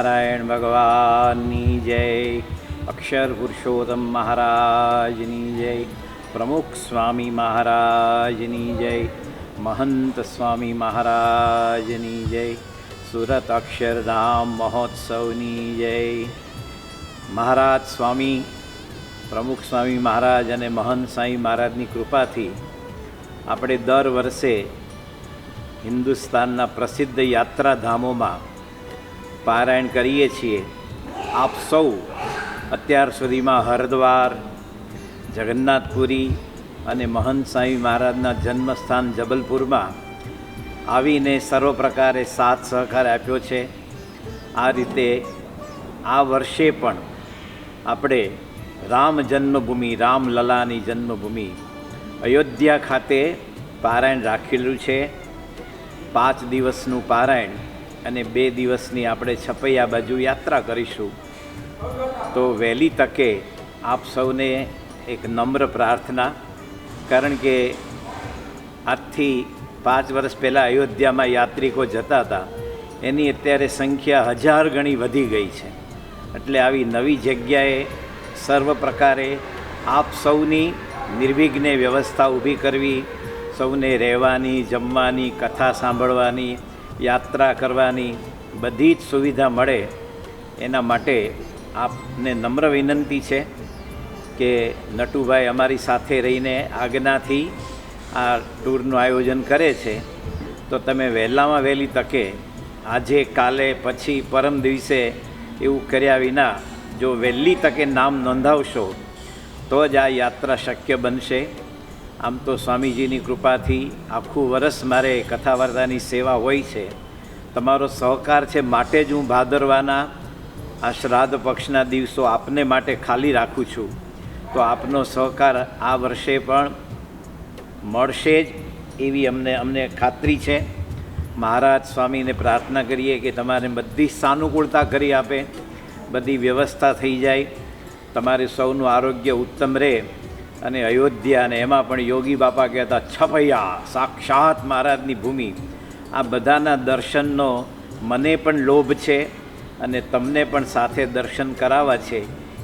સ્વામિનારાયણ ભગવાનની જય. અક્ષર પુરુષોત્તમ મહારાજની જય. પ્રમુખ સ્વામી મહારાજની જય. મહંત સ્વામી મહારાજની જય. સુરત અક્ષરધામ મહોત્સવની જય. મહારાજ સ્વામી, પ્રમુખ સ્વામી મહારાજ અને મહંત સ્વામી મહારાજની કૃપાથી આપણે દર વર્ષે હિન્દુસ્તાનના પ્રસિદ્ધ યાત્રાધામોમાં પારાયણ કરીએ છીએ. આપ સૌ અત્યાર સુધીમાં હરિદ્વાર, જગન્નાથપુરી અને મહંત સ્વામી મહારાજના જન્મસ્થાન જબલપુરમાં આવીને સર્વ પ્રકારે સાથ સહકાર આપ્યો છે. આ રીતે આ વર્ષે પણ આપણે રામ જન્મભૂમિ રામલલાની જન્મભૂમિ અયોધ્યા ખાતે પારાયણ રાખેલું છે. પાંચ દિવસનું પારાયણ અને બે દિવસની આપણે છપૈયા બાજુ યાત્રા કરીશું. તો વહેલી તકે આપ સૌને એક નમ્ર પ્રાર્થના, કારણ કે આજથી પાંચ વર્ષ પહેલાં અયોધ્યામાં યાત્રિકો જતા હતા, એની અત્યારે સંખ્યા હજાર ગણી વધી ગઈ છે. એટલે આવી નવી જગ્યાએ સર્વ પ્રકારે આપ સૌની નિર્વિઘ્ને વ્યવસ્થા ઊભી કરવી, સૌને રહેવાની, જમવાની, કથા સાંભળવાની યાત્રા કરવાની બધી જ સુવિધા મળે એના માટે આપને નમ્ર વિનંતી છે કે નટુભાઈ અમારી સાથે રહીને આજ્ઞાથી આ ટૂરનું આયોજન કરે છે. તો તમે વહેલામાં વહેલી તકે આજે, કાલે, પછી, પરમ દિવસે એવું કર્યા વિના જો વહેલી તકે નામ નોંધાવશો તો જ આ યાત્રા શક્ય બનશે. આમ તો સ્વામીજીની કૃપાથી આખું વરસ મારે કથા વાર્તાની સેવા હોય છે. તમારો સહકાર છે માટે જ હું ભાદરવાના આ શ્રાદ્ધ પક્ષના દિવસો આપને માટે ખાલી રાખું છું. તો આપનો સહકાર આ વર્ષે પણ મળશે જ એવી અમને અમને ખાતરી છે. મહારાજ સ્વામીને પ્રાર્થના કરીએ કે તમારે બધી સાનુકૂળતા કરી આપે, બધી વ્યવસ્થા થઈ જાય. તમારે સૌનું આરોગ્ય ઉત્તમ રહે. અને અયોધ્યા અને એમાં પણ યોગી બાપા કહેતા, છપૈયા, સાક્ષાત મહારાજની ભૂમિ. આ બધાના દર્શનનો મને પણ લોભ છે અને તમને પણ સાથે દર્શન કરાવવા છે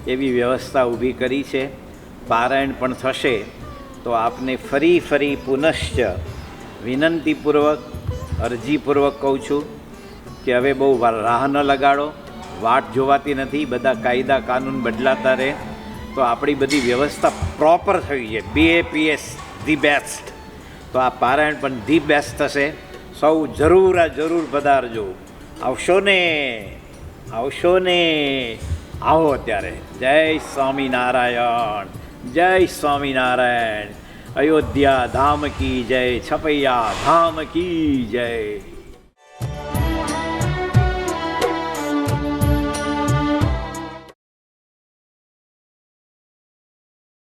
એવી વ્યવસ્થા ઊભી કરી છે. પારાયણ પણ થશે. તો આપને ફરી ફરી પુનશ્ચ વિનંતીપૂર્વક, અરજીપૂર્વક કહું છું કે હવે બહુ રાહ ન લગાડો. વાટ જોવાતી નથી. બધા કાયદા કાનૂન બદલાતા રહે. તો આપણી બધી વ્યવસ્થા પ્રોપર થવી છે. બીએપીએસ ધી બેસ્ટ તો આ પારાયણ પણ ધી બેસ્ટ થશે. સૌ જરૂર આ જરૂર પધારજો. આવશો ને. આવશો ને. આવો અત્યારે. જય સ્વામિનારાયણ. જય સ્વામિનારાયણ. અયોધ્યા ધામ કી જય, છપૈયા ધામ કી જય.